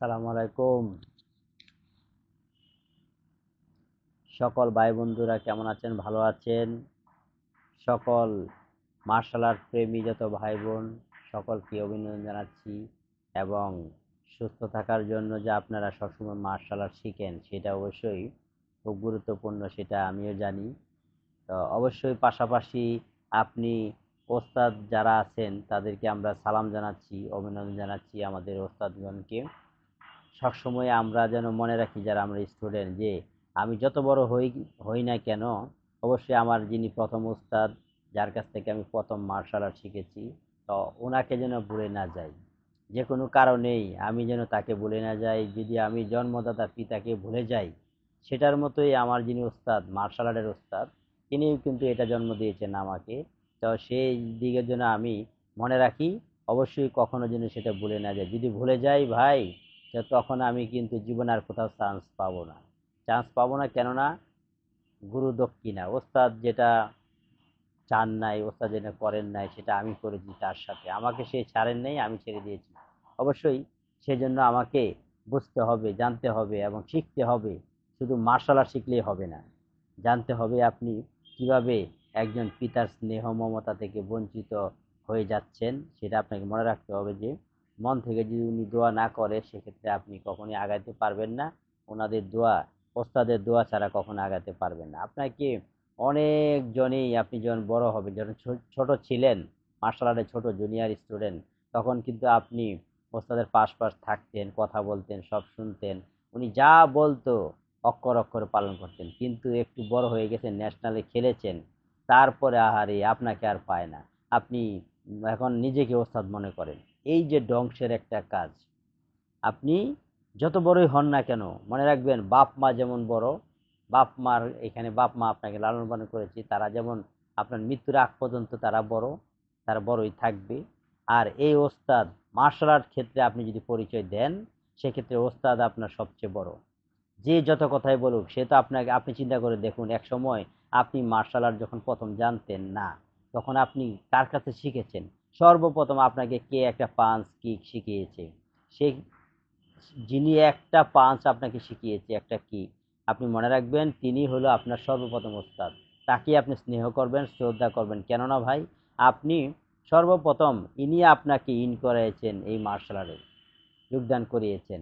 আসসালামু আলাইকুম সকল ভাই বন্ধুরা কেমন আছেন? ভালো আছেন? সকল মার্শাল আর্ট প্রেমী যত ভাই বোন, সকলকে অভিনন্দন জানাচ্ছি এবং সুস্থ থাকার জন্য যে আপনারা সবসময় মার্শাল আর্ট শিখেন সেটা অবশ্যই খুব গুরুত্বপূর্ণ, সেটা আমিও জানি। তো অবশ্যই পাশাপাশি আপনি ওস্তাদ যারা আছেন তাদেরকে আমরা সালাম জানাচ্ছি, অভিনন্দন জানাচ্ছি আমাদের ওস্তাদগণকে। সবসময় আমরা যেন মনে রাখি যারা আমরা স্টুডেন্ট যে আমি যত বড় হই হই না কেন, অবশ্যই আমার যিনি প্রথম ওস্তাদ, যার কাছ থেকে আমি প্রথম মার্শাল আর্ট শিখেছি, তো ওনাকে যেন ভুলে না যাই। যে কোনো কারণেই আমি যেন তাকে ভুলে না যাই, যদি আমি জন্মদাতা পিতাকে ভুলে যাই, সেটার মতোই আমার যিনি ওস্তাদ মার্শাল আর্টের ওস্তাদ, তিনিও কিন্তু এটা জন্ম দিয়েছেন আমাকে। তো সেই দিকের জন্য আমি মনে রাখি, অবশ্যই কখনো যেন সেটা ভুলে না যায় যদি ভুলে যাই ভাই তো তখন আমি কিন্তু জীবনে আর কোথাও চান্স পাবো না। চান্স পাবো না কেননা গুরু দক্ষিণা। ওস্তাদ যেটা চান নাই, ওস্তাদ যেটা করেন নাই, সেটা আমি করেছি তার সাথে। আমাকে সে ছাড়েন নাই, আমি ছেড়ে দিয়েছি। অবশ্যই সেজন্য আমাকে বুঝতে হবে, জানতে হবে এবং শিখতে হবে। শুধু মার্শাল আর্ট শিখলেই হবে না। জানতে হবে আপনি কীভাবে একজন পিতার স্নেহ মমতা থেকে বঞ্চিত হয়ে যাচ্ছেন, সেটা আপনাকে মনে রাখতে হবে যে মন থেকে যদি উনি দোয়া না করে, সেক্ষেত্রে আপনি কখনোই আগাতে পারবেন না। ওনাদের দোয়া, ওস্তাদের দোয়া ছাড়া কখনো আগাতে পারবেন না। আপনাকে অনেকজনেই আপনি যখন বড় হবেন, যখন ছোট ছিলেন মার্শাল আর্টের ছোট জুনিয়র স্টুডেন্ট তখন কিন্তু আপনি ওস্তাদের পাশ পাশ থাকতেন, কথা বলতেন, সব শুনতেন। উনি যা বলতো, অক্ষর অক্ষর পালন করতেন। কিন্তু একটু বড় হয়ে গেছেন ন্যাশনালে খেলেছেন, তারপরে আহারে আপনাকে আর পায় না। আপনি এখন নিজেকে ওস্তাদ মনে করেন। এই যে ধ্বংসের একটা কাজ, আপনি যত বড়ই হন না কেন, মনে রাখবেন বাপ মা যেমন বড়, বাপ মার এখানে বাপ মা আপনাকে লালন পালন করেছে, তারা যেমন আপনার মৃত্যুর আগ পর্যন্ত তারা বড়, তারা বড়ই থাকবে। আর এই ওস্তাদ মার্শাল আর্ট ক্ষেত্রে আপনি যদি পরিচয় দেন, সেক্ষেত্রে ওস্তাদ আপনার সবচেয়ে বড়। যে যত কথাই বলুক, সে তো আপনাকে, আপনি চিন্তা করে দেখুন, এক সময় আপনি মার্শাল আর্ট যখন প্রথম জানতেন না, তখন আপনি কার কাছে শিখেছেন? সর্বপ্রথম আপনাকে কে একটা পাঞ্চ কিক শিখিয়েছে? সে যিনি একটা পাঞ্চ আপনাকে শিখিয়েছে, একটা কিক আপনি মনে রাখবেন তিনি হলো আপনার সর্বপ্রথম ওস্তাদ। তাকে আপনি স্নেহ করবেন, শ্রদ্ধা করবেন। কেননা ভাই, আপনি সর্বপ্রথম ইনি আপনাকে ইন করিয়েছেন এই মার্শাল আর্টে যোগদান করিয়েছেন।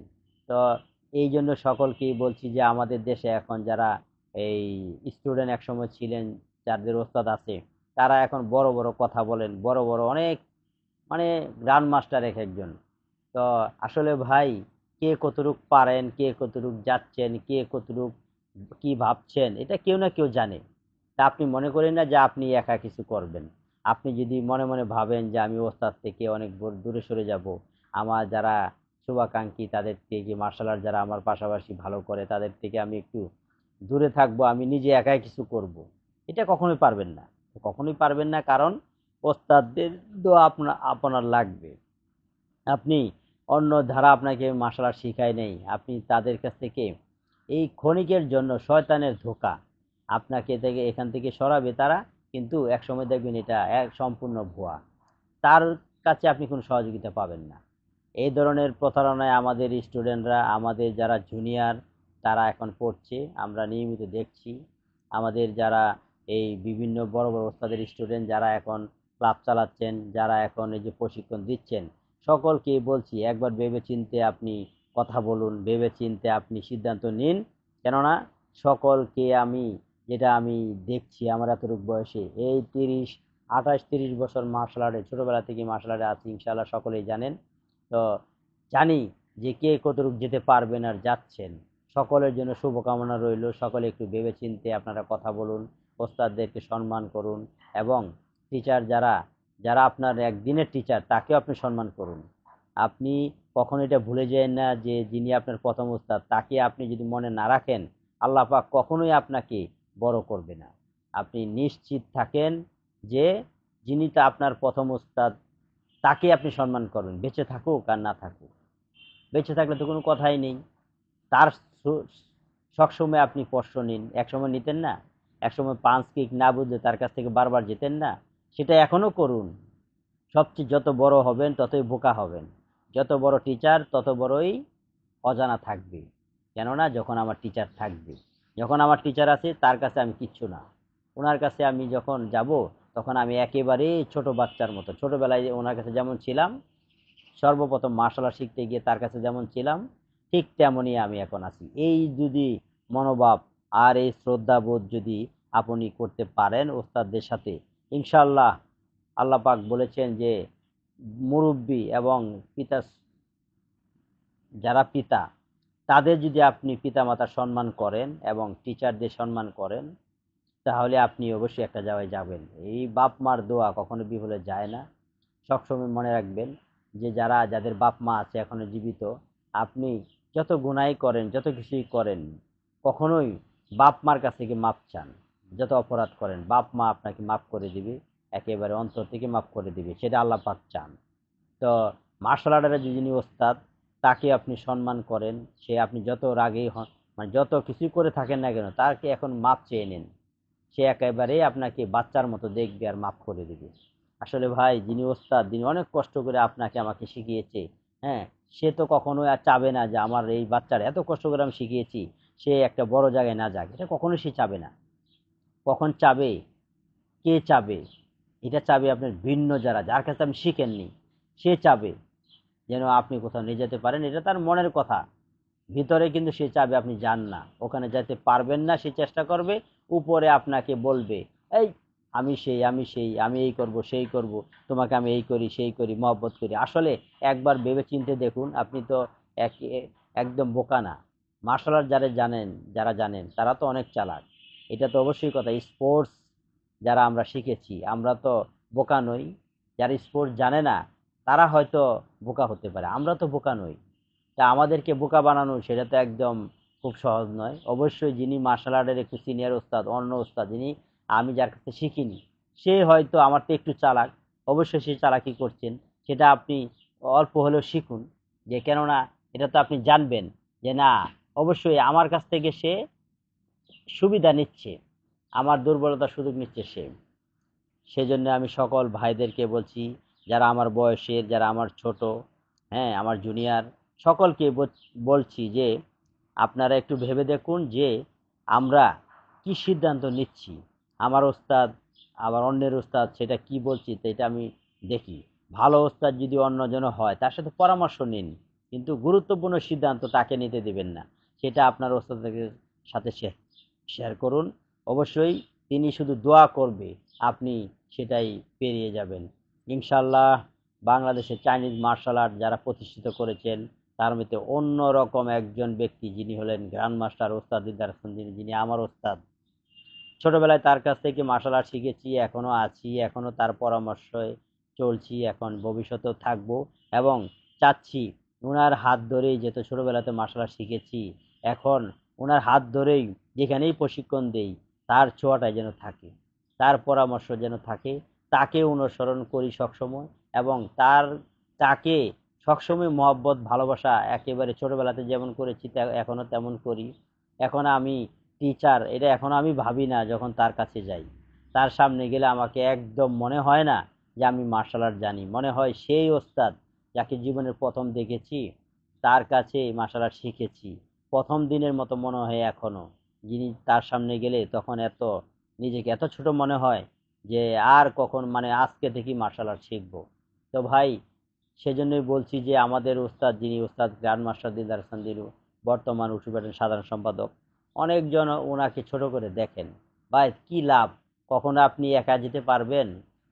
তো এই জন্য সকলকেই বলছি যে আমাদের দেশে এখন যারা এই স্টুডেন্ট একসময় ছিলেন, যাদের ওস্তাদ আছে তারা এখন বড় বড় কথা বলেন, বড় বড় অনেক মানে গ্র্যান্ড মাস্টার এক একজন। তো আসলে ভাই, কে কতটুক পারেন, কে কতটুক যাচ্ছেন, কে কতটুক কি ভাবছেন, এটা কেউ না কেউ জানে। তা আপনি মনে করেন না যে আপনি একা কিছু করবেন। আপনি যদি মনে মনে ভাবেন যে আমি ওস্তাদ থেকে অনেক দূরে সরে যাব, আমার যারা শুভাকাঙ্ক্ষী তাদের থেকে মার্শাল আর্ট যারা আমার পাশাপাশি ভালো করে, তাদের থেকে আমি একটু দূরে থাকব, আমি নিজে একাই কিছু করব। এটা কখনোই পারবেন না। কখনোই পারবেন না, কারণ ওস্তাদদের দোয়া আপনার আপনার লাগবে। আপনি অন্য ধারা আপনাকে মার্শাল আর্ট শিখায় নেই, আপনি তাদের কাছ থেকে এই ক্ষণিকের জন্য শয়তানের ধোকা আপনাকে থেকে, এখান থেকে সরাবে তারা, কিন্তু একসময় দেখবেন এটা এক, সম্পূর্ণ ভুয়া। তার কাছে আপনি কোনো সহযোগিতা পাবেন না। এই ধরনের প্রতারণায় আমাদের স্টুডেন্টরা, আমাদের যারা জুনিয়র তারা এখন পড়ছে, আমরা নিয়মিত দেখছি। আমাদের যারা এই বিভিন্ন বড় বড় ওস্তাদের স্টুডেন্ট যারা এখন ক্লাব চালাচ্ছেন, যারা এখন এই যে প্রশিক্ষণ দিচ্ছেন সকলকে বলছি একবার ভেবে চিনতে আপনি কথা বলুন ভেবে চিনতে আপনি সিদ্ধান্ত নিন। কেননা সকলকে আমি, যেটা আমি দেখছি আমার এতটুকু বয়সে, এই তিরিশ, আঠাশ, তিরিশ বছর মার্শাল আর্টে ছোটোবেলা থেকে মার্শাল আর্টে আছি ইনশাল্লাহ সকলেই জানেন। তো জানি যে কে কতটুকু যেতে পারবেন আর যাচ্ছেন। সকলের জন্য শুভকামনা রইল, সকলে একটু ভেবে চিনতে আপনারা কথা বলুন। ওস্তাদদেরকে সম্মান করুন এবং টিচার যারা যারা আপনার একদিনের টিচার তাকেও আপনি সম্মান করুন। আপনি কখনো এটা ভুলে যাবেন না যে যিনি আপনার প্রথম ওস্তাদ, তাকে আপনি যদি মনে না রাখেন, আল্লাহ পাক কখনোই আপনাকে বড় করবে না। আপনি নিশ্চিত থাকেন যে যিনি তা আপনার প্রথম ওস্তাদ, তাকে আপনি সম্মান করুন। বেঁচে থাকুক আর না থাকুক। বেঁচে থাকলে তো কোনো কথাই নেই। তার সবসময় আপনি স্পর্শ নিন। একসময় নিতেন না? একসময় পাঁচ কিক না বুঝলে তার কাছ থেকে বারবার যেতেন না। সেটা এখনও করুন। সবচেয়ে যত বড় হবেন, ততই বোকা হবেন। যত বড় টিচার তত বড়ই অজানা থাকবে। কেননা, যখন আমার টিচার থাকবে। যখন আমার টিচার আছে, তার কাছে আমি কিচ্ছু না। ওনার কাছে আমি যখন যাব, তখন আমি একেবারে ছোট বাচ্চার মতো। ছোটোবেলায় ওনার কাছে যেমন ছিলাম, সর্বপ্রথম মার্শাল আর্ট শিখতে গিয়ে তার কাছে যেমন ছিলাম, ঠিক তেমনই আমি এখন আছি। এই যদি মনোভাব আর এই শ্রদ্ধাবোধ যদি আপনি করতে পারেন ওস্তাদদের সাথে ইনশাল্লাহ আল্লাহ পাক বলেছেন যে, মুরব্বী এবং পিতা যারা পিতা, তাদের যদি আপনি পিতামাতার সম্মান করেন এবং টিচারদের সম্মান করেন, তাহলে আপনি অবশ্যই একটা জায়গায় যাবেন। এই বাপ মার দোয়া কখনো বিফলে যায় না। সবসময় মনে রাখবেন যে, যারা, যাদের বাপ মা আছে এখনও জীবিত, আপনি যত গুণাই করেন, যত কিছুই করেন, কখনোই বাপ মার কাছ থেকে মাপ চান। যত অপরাধ করেন, বাপ মা আপনাকে মাফ করে দিবে, একেবারে অন্তর থেকে মাফ করে দিবে, সেটা আল্লাহ পাক চান। তো মার্শাল আর্টের যিনি ওস্তাদ, তাকে আপনি সম্মান করেন, সে আপনি যত রাগেই হন মানে যত কিছুই করে থাকেন না কেন, তাকে এখন মাপ চেয়ে নেন। সে একেবারে আপনাকে বাচ্চার মতো দেখবে আর মাফ করে দেবে। আসলে ভাই, যিনি ওস্তাদ, যিনি অনেক কষ্ট করে আপনাকে আমাকে শিখিয়েছে হ্যাঁ সে তো কখনোই আর চাবে না যে আমার এই বাচ্চার এত কষ্ট করে আমি শিখিয়েছি। সে একটা বড় জায়গায় না যাক, এটা কখনো সে চাবে না। কখন চাবে? কে চাবে? এটা চাবে আপনার ভিন্ন যারা, যার কাছে আপনি শিখেননি, সে চাবে। যেন আপনি কোথাও নিয়ে যেতে পারেন, এটা তার মনের কথা। ভিতরে কিন্তু সে চাবে আপনি যান না। ওখানে যেতে পারবেন না, সে চেষ্টা করবে, উপরে আপনাকে বলবে, এই, আমি সেই আমি সেই, আমি এই করব, সেই করব, তোমাকে আমি এই করি, সেই করি, মহব্বত করি। আসলে একবার ভেবে চিনতে দেখুন, আপনি তো এক, একদম বোকা না। মার্শাল আর্ট যারা জানেন যারা জানেন, তারা তো অনেক চালাক। এটা তো অবশ্যই কথা। স্পোর্টস যারা আমরা শিখেছি, আমরা তো বোকা নই। যারা স্পোর্টস জানে না, তারা হয়তো বোকা হতে পারে। আমরা তো বোকা নই। তা আমাদেরকে বোকা বানানো, সেটা তো একদম খুব সহজ নয়। অবশ্যই যিনি মার্শাল আর্টের একটু সিনিয়র ওস্তাদ, অন্য ওস্তাদ, যিনি আমি যার কাছে শিখিনি, সে হয়তো আমার তো একটু চালাক। অবশ্যই সে চালাকি করছেন। সেটা আপনি অল্প হলেও শিখুন। যে কেননা, এটা তো আপনি জানবেন যে না অবশ্যই আমার কাছ থেকে সে সুবিধা নিচ্ছে, আমার দুর্বলতা সুযোগ নিচ্ছে সে। সেজন্য আমি সকল ভাইদেরকে বলছি, যারা আমার বয়সের, যারা আমার ছোট হ্যাঁ আমার জুনিয়র সকলকে বল- বলছি যে আপনারা একটু ভেবে দেখুন যে আমরা কি সিদ্ধান্ত নিচ্ছি। আমার ওস্তাদ আবার অন্যের ওস্তাদ সেটা কি বলছি এটা আমি দেখি। ভালো ওস্তাদ যদি অন্যজন হয়, তার সাথে পরামর্শ নিন, কিন্তু গুরুত্বপূর্ণ সিদ্ধান্ত তাকে নিতে দেবেন না। সেটা আপনার ওস্তাদের সাথে শেয়ার করুন। অবশ্যই তিনি শুধু দোয়া করবে, আপনি সেটাই পেরিয়ে যাবেন। ইনশাল্লাহ বাংলাদেশের চাইনিজ মার্শাল আর্ট যারা প্রতিষ্ঠিত করেছেন, তার মধ্যে অন্য রকম একজন ব্যক্তি যিনি হলেন গ্র্যান্ড মাস্টার ওস্তাদ দিদার যিনি যিনি আমার ওস্তাদ। ছোটোবেলায় তার কাছ থেকে মার্শাল আর্ট শিখেছি এখনও আছি এখনও তার পরামর্শে চলছি, এখন ভবিষ্যতেও থাকব এবং চাচ্ছি ওনার হাত ধরেই যেহেতু ছোটোবেলাতে মার্শাল আর্ট শিখেছি এখন ওনার হাত ধরেই যেখানেই প্রশিক্ষণ দেই, তার ছোঁয়াটাই যেন থাকে, তার পরামর্শ যেন থাকে, তাকে অনুসরণ করি সবসময় এবং তার, তাকে সবসময় মহব্বত, ভালোবাসা একেবারে ছোটোবেলাতে যেমন করেছি এখনও তেমন করি। এখন আমি টিচার এটা এখন আমি ভাবি না যখন তার কাছে যাই। তার সামনে গেলে আমাকে একদম মনে হয় না যে আমি মার্শাল আর্ট জানি। মনে হয় সেই ওস্তাদ যাকে জীবনের প্রথম দেখেছি, তার কাছে মার্শাল আর্ট শিখেছি। প্রথম দিনের মতো মনে হয় এখনও যিনি তার সামনে গেলে তখন এত, নিজেকে এত ছোট মনে হয় যে আর কখন মানে আজকে থেকেই মার্শাল আর্ট শিখব। তো ভাই, সেজন্যই বলছি যে আমাদের ওস্তাদ, যিনি ওস্তাদ, গ্র্যান্ড মাস্টার দিদার সান্দিরু বর্তমান উঠু সাধারণ সম্পাদক, অনেকজন ওনাকে ছোট করে দেখেন। ভাই, কি লাভ? কখনো আপনি একা যেতে পারবেন?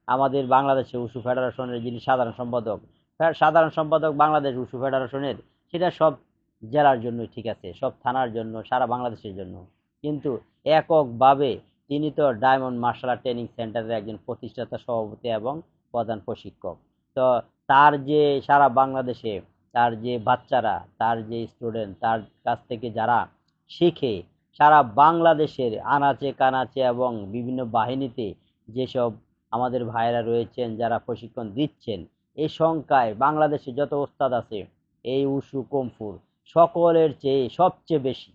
আমাদের বাংলাদেশে উশু ফেডারেশনের যিনি সাধারণ সম্পাদক সাধারণ সম্পাদক বাংলাদেশ উশু ফেডারেশনের, সেটা সব জেলার জন্যই ঠিক আছে, সব থানার জন্য, সারা বাংলাদেশের জন্য। কিন্তু এককভাবে তিনি তো ডায়মন্ড মার্শাল আর্ট ট্রেনিং সেন্টারের একজন প্রতিষ্ঠাতা, সভাপতি এবং প্রধান প্রশিক্ষক। তো তার যে সারা বাংলাদেশে, তার যে বাচ্চারা, তার যে স্টুডেন্ট তার কাছ থেকে যারা শিখে, সারা বাংলাদেশের আনাচে কানাচে এবং বিভিন্ন বাহিনীতে যেসব আমাদের ভাইয়েরা রয়েছেন, যারা প্রশিক্ষণ দিচ্ছেন এই সংখ্যায় বাংলাদেশে যত ওস্তাদ আছে, এই উসু, কমফুর সকলের চেয়ে সবচেয়ে বেশি।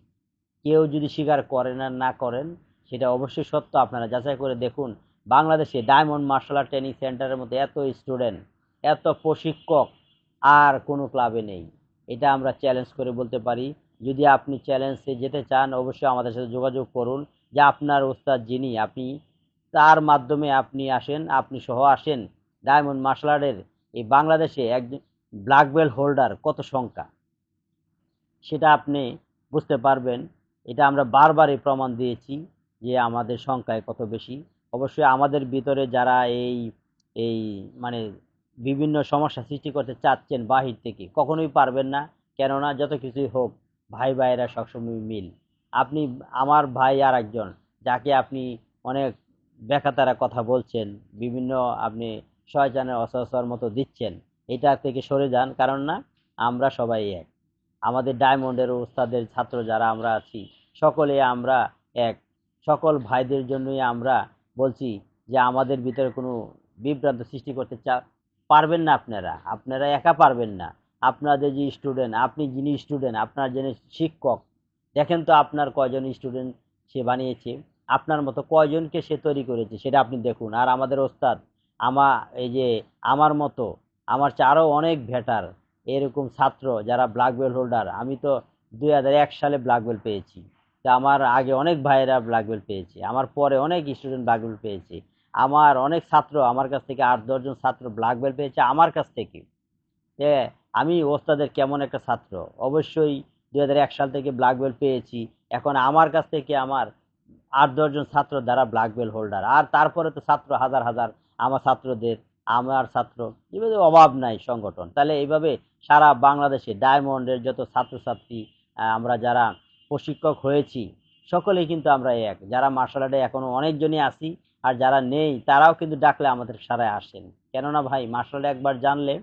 কেউ যদি স্বীকার করেন আর না করেন, সেটা অবশ্যই সত্য। আপনারা যাচাই করে দেখুন, বাংলাদেশে ডায়মন্ড মার্শাল আর্ট ট্রেনিং সেন্টারের মধ্যে এত স্টুডেন্ট, এত প্রশিক্ষক আর কোনো ক্লাবে নেই। এটা আমরা চ্যালেঞ্জ করে বলতে পারি। যদি আপনি চ্যালেঞ্জে যেতে চান, অবশ্যই আমাদের সাথে যোগাযোগ করুন যে আপনার ওস্তাদ যিনি, আপনি তার মাধ্যমে আপনি আসেন, আপনি সহ আসেন। ডায়মন্ড মার্শাল আর্টের এই বাংলাদেশে একজন ব্ল্যাক বেল্ট হোল্ডার কত সংখ্যা? সেটা আপনি বুঝতে পারবেন। এটা আমরা বারবারই প্রমাণ দিয়েছি যে আমাদের সংখ্যায় কত বেশি। অবশ্যই আমাদের ভিতরে যারা এই এই মানে বিভিন্ন সমস্যা সৃষ্টি করতে চাচ্ছেন বাহির থেকে, কখনোই পারবেন না। কেননা যত কিছুই হোক, ভাই ভাইয়েরা সবসময় মিল। আপনি, আমার ভাই আর একজন যাকে আপনি অনেক বেকাতারা কথা বলছেন, বিভিন্ন আপনি শয়তানের অসহসর মতো দিচ্ছেন, এটা থেকে সরে যান। কারণ না, আমরা সবাই এক। আমাদের ডায়মন্ডের ওস্তাদের ছাত্র যারা আমরা আছি, সকলে আমরা এক। সকল ভাইদের জন্যই আমরা বলছি যে আমাদের ভিতরে কোনো বিভ্রান্ত সৃষ্টি করতে চা, পারবেন না আপনারা। আপনারা একা পারবেন না। আপনাদের যে স্টুডেন্ট, আপনি যিনি স্টুডেন্ট, আপনার যিনি শিক্ষক, দেখেন তো আপনার কয়জন স্টুডেন্ট সে বানিয়েছে। আপনার মতো কয়জনকে সে তৈরি করেছে সেটা আপনি দেখুন। আর আমাদের ওস্তাদ, আমা, এই যে আমার মতো, আমার চেয়ে আরও অনেক ভেটার এরকম ছাত্র যারা ব্ল্যাক বেল্ট হোল্ডার আমি তো দুই হাজার এক সালে ব্ল্যাক বেল্ট পেয়েছি। তা আমার আগে অনেক ভাইয়েরা ব্ল্যাক বেল্ট পেয়েছে, আমার পরে অনেক স্টুডেন্ট ব্ল্যাক বেল্ট পেয়েছে। আমার অনেক ছাত্র, আমার কাছ থেকে আট দশজন ছাত্র ব্ল্যাক বেল্ট পেয়েছে আমার কাছ থেকে। আমি ওস্তাদের কেমন একটা ছাত্র? অবশ্যই দুই হাজার এক সাল থেকে ব্ল্যাক বেল্ট পেয়েছি, এখন আমার কাছ থেকে আমার আট দশজন ছাত্র দ্বারা ব্ল্যাক বেল্ট হোল্ডার আর তারপরে তো ছাত্র হাজার হাজার, আমার ছাত্রদের আমার ছাত্র। এভাবে অভাব নাই সংগঠন। তাহলে এইভাবে সারা বাংলাদেশে ডায়মন্ডের যত ছাত্রছাত্রী আমরা যারা প্রশিক্ষক হয়েছি, সকলেই কিন্তু আমরা এক। যারা মার্শাল আর্টে এখনও অনেকজনই আছি আর যারা নেই, তারাও কিন্তু ডাকলে আমাদের সারায় আসেন। কেননা ভাই, মার্শাল একবার জানলে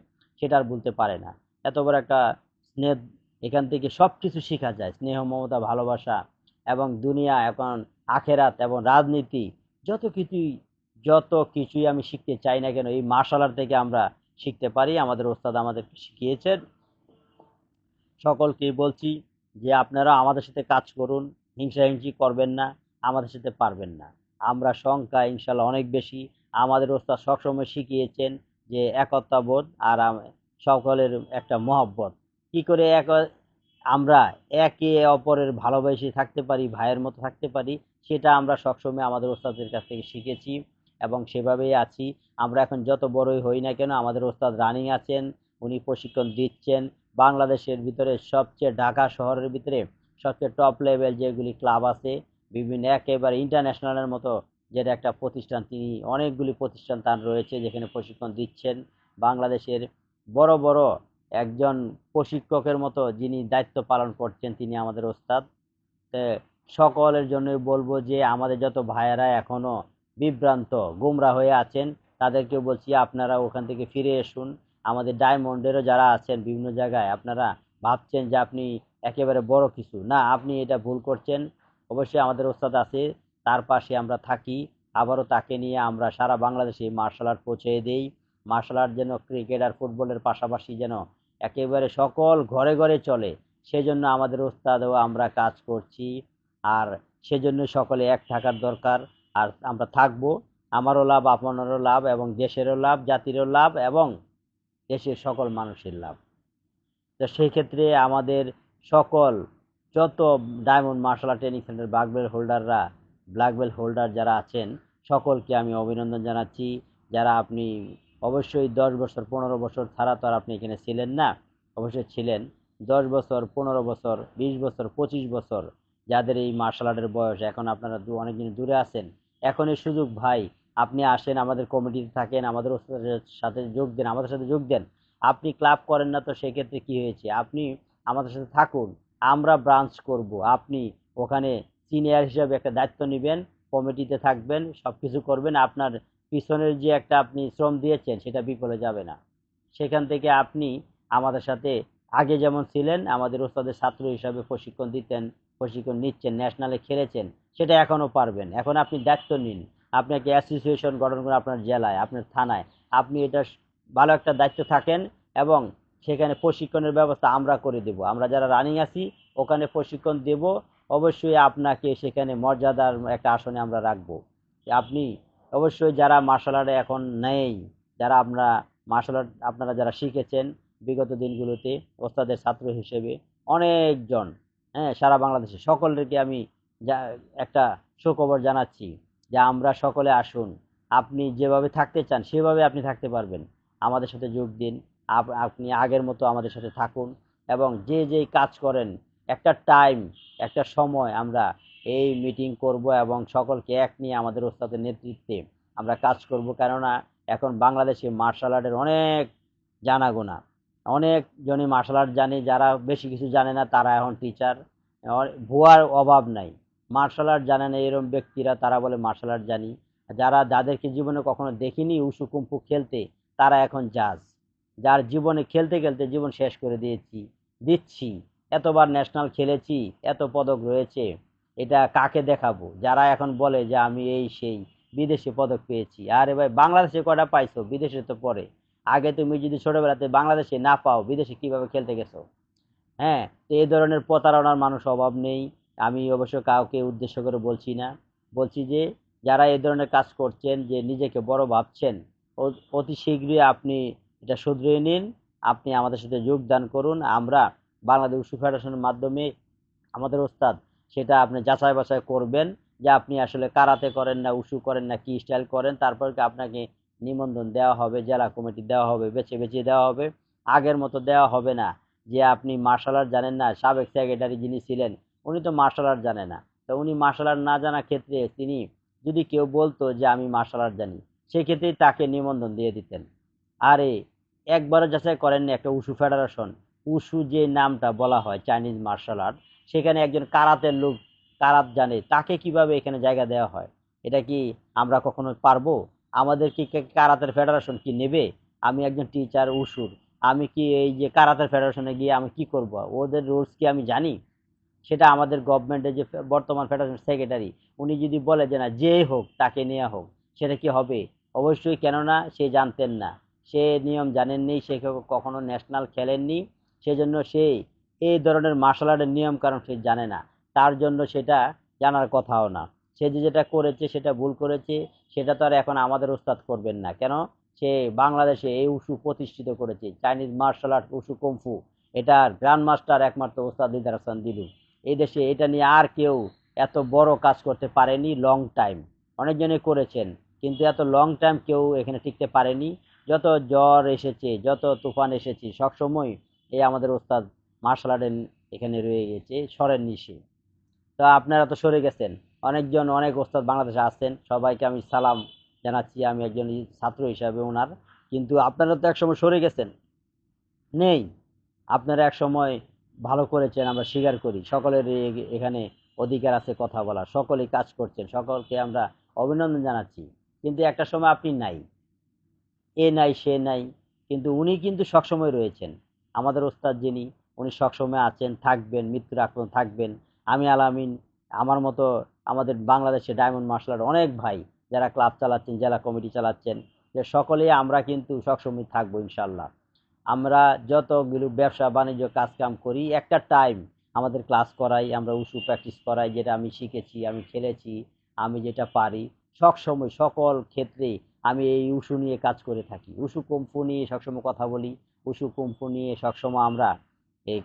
সেটা আর বলতে পারে না। এত বড় একটা স্নেহ এখান থেকে সব কিছু শেখা যায়। স্নেহ, মমতা, ভালোবাসা এবং দুনিয়া এখন, আখেরাত এবং রাজনীতি, যত কিছুই যত কিছুই আমি শিখতে চাই না কেন, এই মার্শাল আর্ট থেকে আমরা শিখতে পারি। আমাদের ওস্তাদ আমাদেরকে শিখিয়েছেন। সকলকেই বলছি যে, আপনারা আমাদের সাথে কাজ করুন। হিংসাহিংসি করবেন না, আমাদের সাথে পারবেন না। আমরা সংখ্যা ইনশাল্লাহ অনেক বেশি। আমাদের ওস্তাদ সবসময় শিখিয়েছেন যে একতাবোধ আর সকলের একটা মহব্বত। কি করে এক, আমরা একে অপরের ভালোবেসে থাকতে পারি, ভাইয়ের মতো থাকতে পারি, সেটা আমরা সবসময় আমাদের ওস্তাদের কাছ থেকে শিখেছি। এবং সেভাবেই আছি। আমরা এখন যত বড়ই হই না কেন, আমাদের ওস্তাদ রানিং আছেন, উনি প্রশিক্ষণ দিচ্ছেন। বাংলাদেশের ভিতরে সবচেয়ে ঢাকা শহরের ভিতরে সবচেয়ে টপ লেভেল যেগুলি ক্লাব আছে, বিভিন্ন একেবারে ইন্টারন্যাশনালের মতো যেটা একটা প্রতিষ্ঠান, তিনি অনেকগুলি প্রতিষ্ঠান তার রয়েছে যেখানে প্রশিক্ষণ দিচ্ছেন। বাংলাদেশের বড় বড় একজন প্রশিক্ষকের মতো যিনি দায়িত্ব পালন করছেন তিনি আমাদের ওস্তাদ। সকলের জন্যই বলব যে আমাদের যত ভাইয়েরা এখনও বিভ্রান্ত, গুমরা হয়ে আছেন তাদেরকে বলছি আপনারা ওখান থেকে ফিরে আসুন আমাদের ডায়মন্ডেরও যারা আছেন বিভিন্ন জায়গায়, আপনারা ভাবছেন যে আপনি একেবারে বড় কিছু। না, আপনি এটা ভুল করছেন। অবশ্যই আমাদের ওস্তাদ আছে, তার পাশে আমরা থাকি। আবারও তাকে নিয়ে আমরা সারা বাংলাদেশে মার্শাল আর্ট পৌঁছে দেই। মার্শাল আর্ট যেন ক্রিকেট আর ফুটবলের পাশাপাশি যেন একেবারে সকল ঘরে ঘরে চলে, সেজন্য আমাদের ওস্তাদও আমরা কাজ করছি। আর সেজন্য সকলে এক থাকার দরকার। আর আমরা থাকব আমারও লাভ, আপনারও লাভ এবং দেশেরও লাভ, জাতিরও লাভ এবং দেশের সকল মানুষের লাভ। তো সেই ক্ষেত্রে আমাদের সকল, যত diamond martial art training centre black belt হোল্ডাররা ব্ল্যাক বেল্ট হোল্ডার যারা আছেন, সকলকে আমি অভিনন্দন জানাচ্ছি। যারা আপনি অবশ্যই দশ বছর, পনেরো বছর ছাড়া তো আর আপনি এখানে ছিলেন না, অবশ্যই ছিলেন। দশ বছর, পনেরো বছর, বিশ বছর, পঁচিশ বছর, যাদের এই মার্শাল আর্টের বয়স এখন আপনারা অনেকদিন দূরে আছেন এখন এই সুযোগ, ভাই। আপনি আসেন, আমাদের কমিটিতে থাকেন, আমাদের সাথে যোগ দেন, আমাদের সাথে যোগ দেন। আপনি ক্লাব করেন না তো সেক্ষেত্রে কি হয়েছে? আপনি আমাদের সাথে থাকুন, আমরা ব্রাঞ্চ করব। আপনি ওখানে সিনিয়র হিসাবে একটা দায়িত্ব নেবেন, কমিটিতে থাকবেন সব কিছু করবেন। আপনার পিছনের যে একটা আপনি শ্রম দিয়েছেন, সেটা বিফলে যাবে না। সেখান থেকে আপনি আমাদের সাথে আগে যেমন ছিলেন, আমাদের ওস্তাদের ছাত্র হিসাবে প্রশিক্ষণ দিতেন, প্রশিক্ষণ নিচ্ছেন, ন্যাশনালে খেলেছেন। সেটা এখনও পারবেন। এখন আপনি দায়িত্ব নিন। আপনাকে অ্যাসোসিয়েশন গঠন করে আপনার জেলায়, আপনার থানায়। আপনি এটা ভালো একটা দায়িত্ব থাকেন এবং সেখানে প্রশিক্ষণের ব্যবস্থা আমরা করে দেব। আমরা যারা রানিং আছি, ওখানে প্রশিক্ষণ দেব। অবশ্যই আপনাকে সেখানে মর্যাদার একটা আসনে আমরা রাখব। আপনি অবশ্যই যারা মার্শাল আর্টে এখন নেই, যারা আমরা মার্শাল আর্ট আপনারা যারা শিখেছেন বিগত দিনগুলোতে, ওস্তাদের ছাত্র হিসেবে অনেকজন হ্যাঁ সারা বাংলাদেশে সকলকে আমি যা একটা সুখবর জানাচ্ছি যে আমরা সকলে আসুন। আপনি যেভাবে থাকতে চান, সেভাবে আপনি থাকতে পারবেন। আমাদের সাথে যোগ দিন। আপ- আপনি আগের মতো আমাদের সাথে থাকুন এবং যে যেই কাজ করেন, একটা টাইম, একটা সময় আমরা এই মিটিং করব এবং সকলকে এক নিয়ে আমাদের ওস্তাদের নেতৃত্বে আমরা কাজ করব। কেননা এখন বাংলাদেশে মার্শাল আর্টের অনেক জানাগোনা। অনেক জনই মার্শাল আর্ট জানে, যারা বেশি কিছু জানে না, তারা এখন টিচার ভুয়ার অভাব নাই। মার্শাল আর্ট জানে না এরকম ব্যক্তিরা, তারা বলে মার্শাল আর্ট জানি। যারা যাদেরকে জীবনে কখনো দেখিনি উসু কুম্ফু খেলতে, তারা এখন জাজ। যার জীবনে খেলতে খেলতে জীবন শেষ করে দিয়েছি, দিচ্ছি, এতবার ন্যাশনাল খেলেছি, এত পদক রয়েছে, এটা কাকে দেখাবো? যারা এখন বলে যে আমি এই সেই, বিদেশে পদক পেয়েছি। আরে ভাই, বাংলাদেশে কটা পাইছো? বিদেশে তো পরে আগে তুমি যদি ছোটবেলাতে বাংলাদেশে না পাও, বিদেশে কীভাবে খেলতে গেছো? হ্যাঁ তো এই ধরনের প্রতারণার মানুষ অভাব নেই। আমি অবশ্য কাউকে উদ্দেশ্য করে বলছি না। বলছি যে, যারা এ ধরনের কাজ করছেন, যে নিজেকে বড় ভাবছেন অতি শীঘ্রই আপনি এটা শুধরিয়ে নিন। আপনি আমাদের সাথে যোগদান করুন। আমরা বাংলাদেশ উসু ফেডারেশনের মাধ্যমে আমাদের ওস্তাদ সেটা আপনি যাচাই বাছাই করবেন যে আপনি আসলে কারাতে করেন না উসু করেন না, কি স্টাইল করেন। তারপর আপনাকে নিবন্ধন দেওয়া হবে, জেলা কমিটি দেওয়া হবে, বেছে বেছে দেওয়া হবে। আগের মতো দেওয়া হবে না যে আপনি মার্শাল আর্ট জানেন না, সাবেক সেক্রেটারি যিনি ছিলেন উনি তো মার্শাল আর্ট জানে না। তো উনি মার্শাল আর্ট না জানার ক্ষেত্রে তিনি যদি কেউ বলতো যে, আমি মার্শাল আর্ট জানি সেক্ষেত্রেই তাকে নিবন্ধন দিয়ে দিতেন। আরে, একবারও যাচাই করেননি একটা উসু ফেডারেশন উসু যে নামটা বলা হয় চাইনিজ মার্শাল আর্ট সেখানে একজন কারাতের লোক কারাত জানে। তাকে কীভাবে এখানে জায়গা দেওয়া হয়? এটা কি আমরা কখনো পারব? আমাদের কি কারাতের ফেডারেশন কি নেবে? আমি একজন টিচার উসুর। আমি কি এই যে কারাতের ফেডারেশনে গিয়ে আমি কি করব? ওদের রুলস কি আমি জানি? সেটা আমাদের গভর্নমেন্টের যে বর্তমান ফেডারেশন সেক্রেটারি উনি যদি বলে যে না যে হোক, তাকে নেওয়া হোক, সেটা কি হবে? অবশ্যই, কেননা সে জানতেন না। সে নিয়ম জানেননি, সে কখনো ন্যাশনাল খেলেননি, সেজন্য সে এই ধরনের মার্শাল আর্টের নিয়ম কারণ সে জানে না। তার জন্য সেটা জানার কথাও না। সে যে যেটা করেছে, সেটা ভুল করেছে, সেটা তো আর এখন আমাদের উস্তাদ করবেন না। কেন? সে বাংলাদেশে এই উসু প্রতিষ্ঠিত করেছে Chinese martial art Wushu kung fu এটার গ্র্যান্ড মাস্টার একমাত্র উস্তাদ দিদার হাসান দিলু এই দেশে এটা নিয়ে আর কেউ এত বড় কাজ করতে পারেনি লং টাইম অনেকজনে করেছেন, কিন্তু এত লং টাইম কেউ এখানে টিকতে পারেনি। যত জ্বর এসেছে, যত তুফান এসেছে সবসময় এই আমাদের ওস্তাদ মার্শাল আর্টের এখানে রয়ে গেছে সরেন নিশে। তো আপনারা তো সরে গেছেন। অনেকজন, অনেক ওস্তাদ বাংলাদেশে আছেন। সবাইকে আমি সালাম জানাচ্ছি। আমি একজন ছাত্র হিসাবে ওনার। কিন্তু আপনারা তো একসময় সরে গেছেন। নেই। আপনারা একসময় ভালো করেছেন, আমরা স্বীকার করি। সকলের এখানে অধিকার আছে কথা বলা সকলেই কাজ করছেন, সকলকে আমরা অভিনন্দন জানাচ্ছি। কিন্তু একটা সময় আপনি নাই। এ নাই, সে নাই। কিন্তু উনি কিন্তু সবসময় রয়েছেন। আমাদের ওস্তাদ যিনি, উনি সবসময় আছেন, থাকবেন, মৃত্যুর আক্রমণ থাকবেন। আমি আলামিন আমার মতো আমাদের বাংলাদেশে ডায়মন্ড মার্শাল অনেক ভাই যারা ক্লাব চালাচ্ছেন, জেলা কমিটি চালাচ্ছেন, যে সকলেই আমরা কিন্তু সবসময় থাকব ইনশাল্লাহ। আমরা যতগুলো ব্যবসা বাণিজ্য কাজকাম করি, একটা টাইম আমাদের ক্লাস করাই, আমরা উসু প্র্যাকটিস করাই, যেটা আমি শিখেছি, আমি খেলেছি, আমি যেটা পারি। সবসময় সকল ক্ষেত্রে আমি এই উসু নিয়ে কাজ করে থাকি। উসু কুম্ফু নিয়ে সবসময় কথা বলি উসু কুম্ফু নিয়ে সবসময় আমরা এই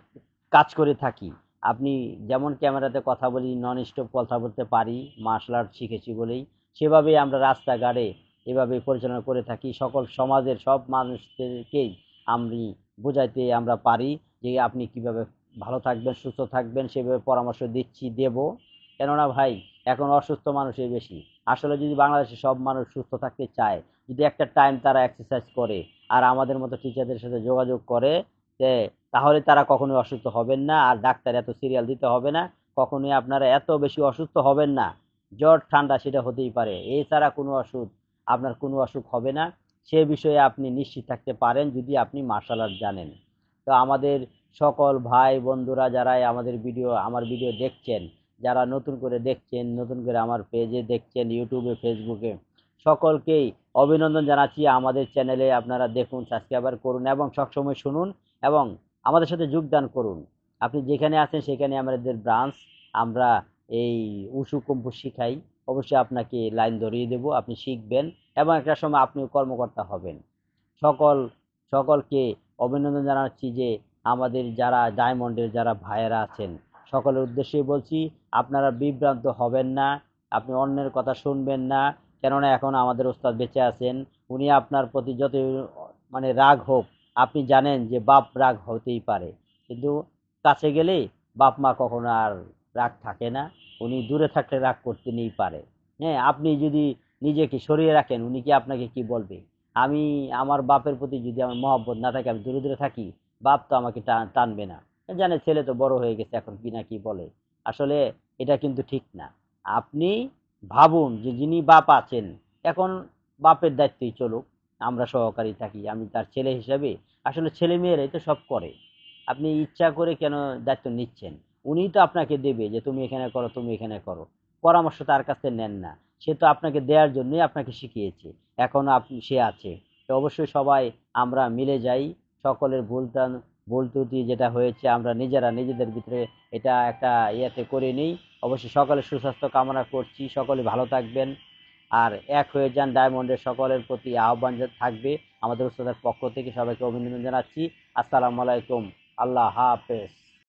কাজ করে থাকি। আপনি যেমন ক্যামেরাতে কথা বলি নন স্টপ কথা বলতে পারি মার্শাল আর্ট শিখেছি বলেই। সেভাবেই আমরা রাস্তাঘাটে এভাবে পরিচালনা করে থাকি। সকল সমাজের সব মানুষদেরকেই আমি বোঝাইতে আমরা পারি যে আপনি কীভাবে ভালো থাকবেন, সুস্থ থাকবেন, সেভাবে পরামর্শ দিচ্ছি, দেব। কেননা ভাই, এখন অসুস্থ মানুষই বেশি। আসলে যদি বাংলাদেশে সব মানুষ সুস্থ থাকতে চায়, যদি একটা টাইম তারা এক্সারসাইজ করে আর আমাদের মতো টিচারদের সাথে যোগাযোগ করে তাহলে তারা কখনোই অসুস্থ হবেন না আর ডাক্তার এত সিরিয়াল দিতে হবে না, কখনোই আপনারা এত বেশি অসুস্থ হবেন না। জ্বর, ঠান্ডা, সেটা হতেই পারে। এছাড়া কোনো অসুখ, আপনার কোনো অসুখ হবে না। সে বিষয়ে আপনি নিশ্চিত থাকতে পারেন যদি আপনি মার্শাল আর্ট জানেন। তো আমাদের সকল ভাই বন্ধুরা যারা আমাদের ভিডিও আমার ভিডিও দেখছেন, যারা নতুন করে দেখছেন, নতুন করে আমার পেজে দেখছেন ইউটিউবে ফেসবুকে সকলকেই অভিনন্দন জানাচ্ছি। আমাদের চ্যানেলে আপনারা দেখুন সাবস্ক্রাইবার করুন এবং সবসময় শুনুন এবং আমাদের সাথে যোগদান করুন। আপনি যেখানে আছেন সেখানে আমাদের ব্রাঞ্চ আমরা এই উসু কুম্ফু শিখাই। অবশ্যই আপনাকে লাইন ধরিয়ে দেব, আপনি শিখবেন এবং একটা সময় আপনিও কর্মকর্তা হবেন। সকল, সকলকে অভিনন্দন জানাচ্ছি যে আমাদের যারা ডায়মন্ডের যারা ভাইয়েরা আছেন, সকলের উদ্দেশ্যে বলছি আপনারা বিভ্রান্ত হবেন না, আপনি অন্যের কথা শুনবেন না, কেননা এখন আমাদের ওস্তাদ বেঁচে আছেন, উনি আপনার প্রতি যত মানে রাগ হোক, আপনি জানেন যে বাপ রাগ হতেই পারে। কিন্তু কাছে গেলে বাপ মা কখনো আর রাগ থাকে না। উনি দূরে থাকলে রাগ করতে নেই পারে। হ্যাঁ আপনি যদি নিজেকে সরিয়ে রাখেন, উনি কি আপনাকে কি বলবে? আমি, আমার বাপের প্রতি যদি আমার মহব্বত না থাকে, আমি দূরে দূরে থাকি, বাপ তো আমাকে টান- টানবে না। জানে ছেলে তো বড় হয়ে গেছে, এখন কি না কি বলে। আসলে এটা কিন্তু ঠিক না। আপনি ভাবুন যে যিনি বাপ আছেন, এখন বাপের দায়িত্বই চলুক, আমরা সহকারী থাকি, আমি তার ছেলে হিসাবে। আসলে ছেলে মেয়েরাই তো সব করে। আপনি ইচ্ছা করে কেন দায়িত্ব নিচ্ছেন? উনিই তো আপনাকে দেবে যে তুমি এখানে করো, তুমি এখানে করো। পরামর্শ তার কাছে নেন না। সে তো আপনাকে দেওয়ার জন্যই আপনাকে শিখিয়েছে। এখন আপনি সে আছে। তো অবশ্যই সবাই আমরা মিলে যাই। সকলের ভুল ত্রাণ- ভুল ত্রুটি যেটা হয়েছে আমরা নিজেরা নিজেদের ভিতরে এটা একটা ইয়েতে করে নিই। অবশ্যই সকলের সুস্বাস্থ্য কামনা করছি। সকলে ভালো থাকবেন। আর এক হয়ে যান ডায়মন্ডের সকলের প্রতি আহ্বান থাকবে। আমাদের উস্তাদের পক্ষ থেকে সবাইকে অভিনন্দন জানাচ্ছি। আসসালামু আলাইকুম। আল্লাহ হাফেজ।